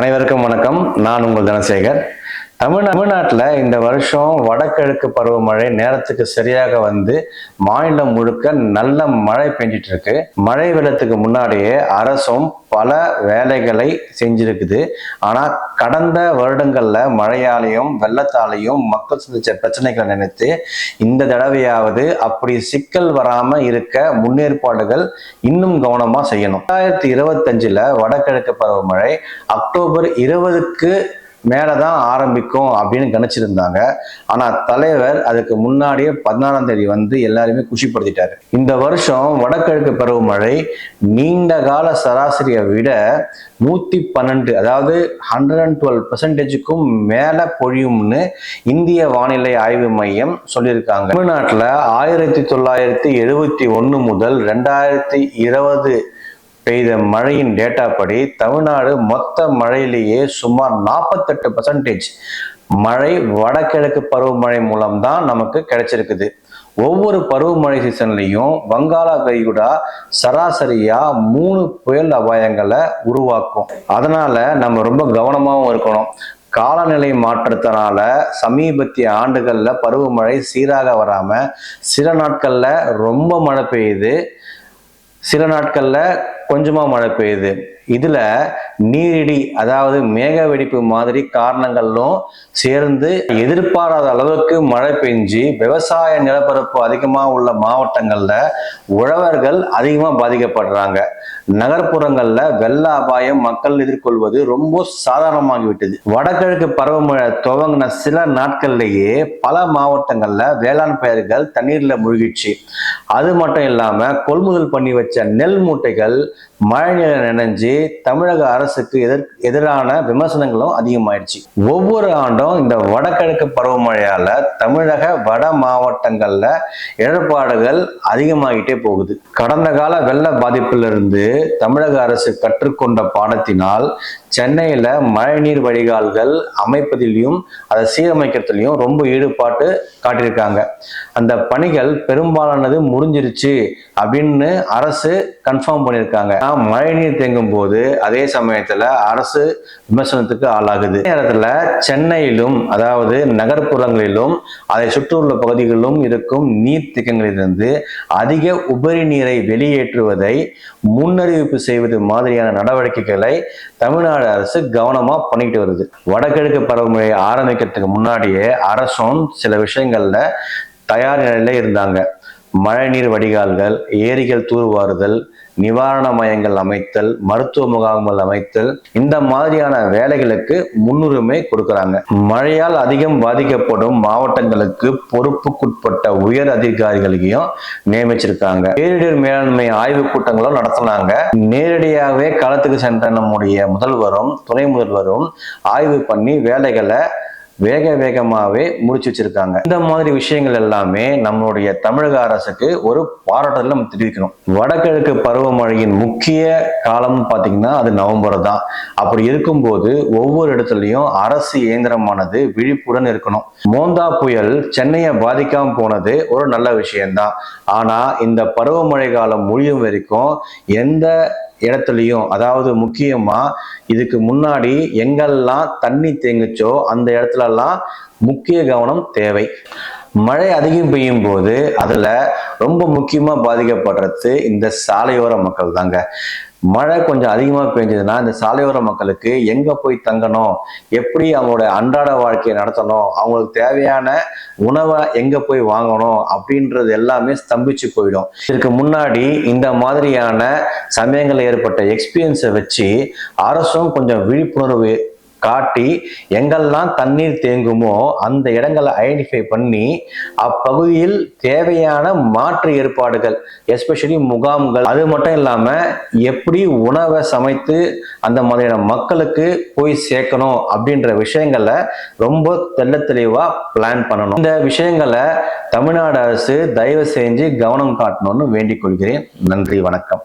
அனைவருக்கும் வணக்கம். நான் உங்கள் தனசேகர். தமிழ் தமிழ்நாட்டில் இந்த வருஷம் வடகிழக்கு பருவமழை நேரத்துக்கு சரியாக வந்து மாநிலம் முழுக்க நல்ல மழை பெஞ்சிட்டு இருக்கு மழை வெள்ளத்துக்கு முன்னாடியே அரசும் பல வேலைகளை செஞ்சிருக்குது. ஆனால் கடந்த வருடங்களில் மழையாலையும் வெள்ளத்தாலையும் மக்கள் சந்திச்ச பிரச்சனைகளை நினைத்து இந்த தடவையாவது அப்படி சிக்கல் வராமல் இருக்க முன்னேற்பாடுகள் இன்னும் கவனமாக செய்யணும். ரெண்டாயிரத்தி இருபத்தஞ்சில் வடகிழக்கு பருவமழை அக்டோபர் இருபதுக்கு மேலே தான் ஆரம்பிக்கும் அப்படின்னு கணிச்சிருந்தாங்க ஆனால் தலைவர் அதுக்கு முன்னாடியே பதினாறாம் தேதி வந்து எல்லாருமே குஷிப்படுத்திட்டாரு. இந்த வருஷம் வடகிழக்கு பருவமழை நீண்ட கால சராசரியை விட நூற்றி பன்னெண்டு அதாவது ஹண்ட்ரட் அண்ட் டுவெல் பர்சன்டேஜுக்கும் மேலே பொழியும்னு இந்திய வானிலை ஆய்வு மையம் சொல்லியிருக்காங்க. தமிழ்நாட்டில் ஆயிரத்தி தொள்ளாயிரத்தி எழுபத்தி ஒன்று முதல் ரெண்டாயிரத்தி இருபது பெய்த மழையின் டேட்டா படி தமிழ்நாடு மொத்த மழையிலேயே சுமார் நாற்பத்தெட்டு பர்சன்டேஜ் மழை வடகிழக்கு பருவமழை மூலம்தான் நமக்கு கிடைச்சிருக்குது. ஒவ்வொரு பருவமழை சீசன்லையும் வங்காள விரிகுடா சராசரியா மூணு புயல் அபாயங்களை உருவாக்கும். அதனால நம்ம ரொம்ப கவனமாகவும் இருக்கணும். காலநிலை மாற்றத்தினால சமீபத்திய ஆண்டுகளில் பருவமழை சீராக வராம சில நாட்களில் ரொம்ப மழை பெய்யுது. சில நாட்களில் கொஞ்சமாக மழை பெய்யுது. இதுல நீரிடி அதாவது மேக வெடிப்பு மாதிரி காரணங்களும் சேர்ந்து எதிர்பாராத அளவுக்கு மழை பெஞ்சு விவசாய நிலப்பரப்பு அதிகமா உள்ள மாவட்டங்கள்ல உழவர்கள் அதிகமா பாதிக்கப்படுறாங்க. நகர்ப்புறங்கள்ல வெள்ள அபாயம் மக்கள் எதிர்கொள்வது ரொம்ப சாதாரணமாகிவிட்டது. வடகிழக்கு பருவமழை துவங்கின சில நாட்கள்லேயே பல மாவட்டங்கள்ல வேளாண் பயிர்கள் தண்ணீர்ல மூழ்கிடுச்சு. அது மட்டும் இல்லாம கொள்முதல் பண்ணி வச்ச நெல் மூட்டைகள் மழை நீரை நினைஞ்சு தமிழக அரசுக்கு எதிர் எதிரான விமர்சனங்களும் அதிகமாயிடுச்சு. ஒவ்வொரு ஆண்டும் இந்த வடகிழக்கு பருவமழையால தமிழக வட மாவட்டங்கள்ல இழப்பாடுகள் அதிகமாகிட்டே போகுது. கடந்த கால வெள்ள பாதிப்பிலிருந்து தமிழக அரசு கற்றுக்கொண்ட பாடத்தினால் சென்னையில மழைநீர் வடிகால்கள் அமைப்பதிலையும் அதை சீரமைக்கிறதுலையும் ரொம்ப ஈடுபாட்டு காட்டியிருக்காங்க. அந்த பணிகள் பெரும்பாலானது முடிஞ்சிருச்சு அப்படின்னு அரசு கன்ஃபார்ம் பண்ணியிருக்காங்க. மழைநீர் தேங்கும் போது அதே சமயத்துல அரசு விமர்சனத்துக்கு ஆளாகுது. நேரத்துல சென்னையிலும் அதாவது நகர்ப்புறங்களிலும் அதை சுற்றியுள்ள பகுதிகளிலும் இருக்கும் நீர் திட்டங்களிலிருந்து அதிக உபரி நீரை வெளியேற்றுவதை முன்னறிவிப்பு செய்வது மாதிரியான நடவடிக்கைகளை தமிழ்நாடு அரசு கவனமா பண்ணிட்டு வருது. வடகிழக்கு பருவமழை ஆரம்பிக்கிறதுக்கு முன்னாடியே அரசும் சில விஷயங்கள்ல தயார் நிலையில இருந்தாங்க. மழைநீர் வடிகால்கள் ஏரிகள் தூர்வாறுதல் நிவாரண மையங்கள் அமைத்தல் மருத்துவ முகாம்கள் அமைத்தல் இந்த மாதிரியான வேலைகளுக்கு முன்னுரிமை கொடுக்கறாங்க. மழையால் அதிகம் பாதிக்கப்படும் மாவட்டங்களுக்கு பொறுப்புக்குட்பட்ட உயர் அதிகாரிகளையும் நியமிச்சிருக்காங்க. பேரிடர் மேலாண்மை ஆய்வு கூட்டங்களும் நடத்தினாங்க. நேரடியாகவே களத்துக்கு சென்ற நம்முடைய முதல்வரும் துணை முதல்வரும் ஆய்வு பண்ணி வேலைகளை வேக வேகமாகவே முடிச்சு வச்சிருக்காங்க. இந்த மாதிரி விஷயங்கள் எல்லாமே நம்மளுடைய தமிழக அரசுக்கு ஒரு பாராட்டல் நம்ம தெரிவிக்கணும். வடகிழக்கு பருவமழையின் முக்கிய காலம் பார்த்தீங்கன்னா அது நவம்பர் தான். அப்படி இருக்கும்போது ஒவ்வொரு இடத்துலையும் அரசு இயந்திரமானது விழிப்புடன் இருக்கணும். மோந்தா புயல் சென்னையை பாதிக்காம போனது ஒரு நல்ல விஷயம்தான். ஆனால் இந்த பருவமழை காலம் முடியும் வரைக்கும் எந்த இடத்துலையும் அதாவது முக்கியமா இதுக்கு முன்னாடி எங்கெல்லாம் தண்ணி தேங்குச்சோ அந்த இடத்துலலாம் முக்கிய கவனம் தேவை. மழை அதிகம் பெய்யும் போது அதுல ரொம்ப முக்கியமா பாதிக்கப்படுறது இந்த சாலையோர மக்கள் தாங்க மழை கொஞ்சம் அதிகமாக பெஞ்சதுன்னா இந்த சாலையோர மக்களுக்கு எங்கே போய் தங்கணும்? எப்படி அவங்களோட அன்றாட வாழ்க்கையை நடத்தணும்? அவங்களுக்கு தேவையான உணவை எங்கே போய் வாங்கணும்? அப்படின்றது எல்லாமே ஸ்தம்பிச்சு போயிடும். இதுக்கு முன்னாடி இந்த மாதிரியான சமயங்களில் ஏற்பட்ட எக்ஸ்பீரியன்ஸை வச்சு அரசும் கொஞ்சம் விழிப்புணர்வு காட்டி எங்கெல்லாம் தண்ணீர் தேங்குமோ அந்த இடங்களை ஐடென்டிஃபை பண்ணி அப்பகுதியில் தேவையான மாற்று ஏற்பாடுகள் எஸ்பெஷலி முகாம்கள். அது மட்டும் இல்லாமல் எப்படி உணவை சமைத்து அந்த மாதிரியான மக்களுக்கு போய் சேர்க்கணும் அப்படின்ற விஷயங்களை ரொம்ப தெள்ள தெளிவாக பிளான் பண்ணணும். இந்த விஷயங்களை தமிழ்நாடு அரசு தயவு செஞ்சு கவனம் காட்டணும்னு வேண்டிக் கொள்கிறேன். நன்றி வணக்கம்.